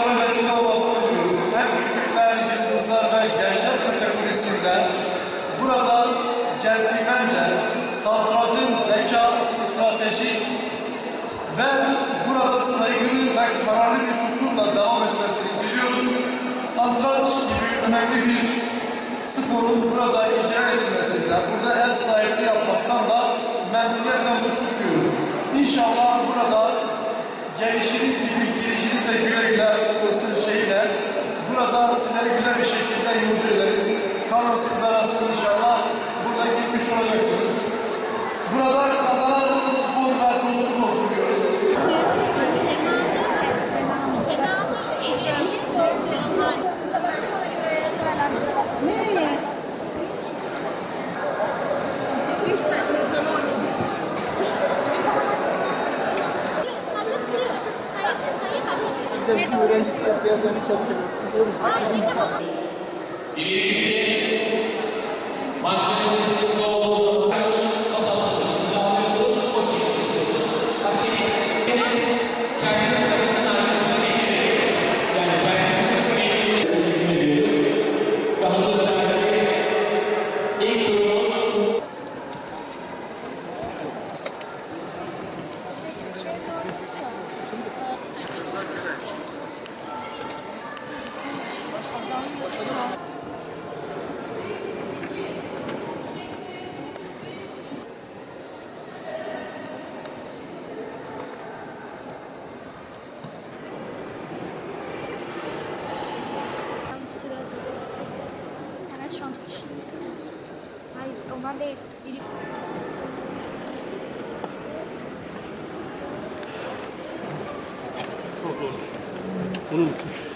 onlara vesile olmasını diliyoruz. Hem küçükler, yıldızlar ve gençler kategorisinde burada centilmence satrancın zeka, stratejik ve burada saygılı ve kararlı bir tutumla devam etmesini diliyoruz. Satranç gibi önemli bir sporun burada icra edilmesinden, burada ev sahipliği yapmaktan da memnuniyetle mutluluk duyuyoruz. İnşallah burada gelişiniz gibi güle olsun şeyle burada sizleri güzel bir şekilde yolcu ederiz. Kalırsız belasız inşallah burada gitmiş olacaksınız. Burada kazanan spor ve dostluk olsun diyoruz. Nereye? リリース şu an düşünüyorum. Hayır ondan değil. Biri... Çok doğrusu. Unutmuş.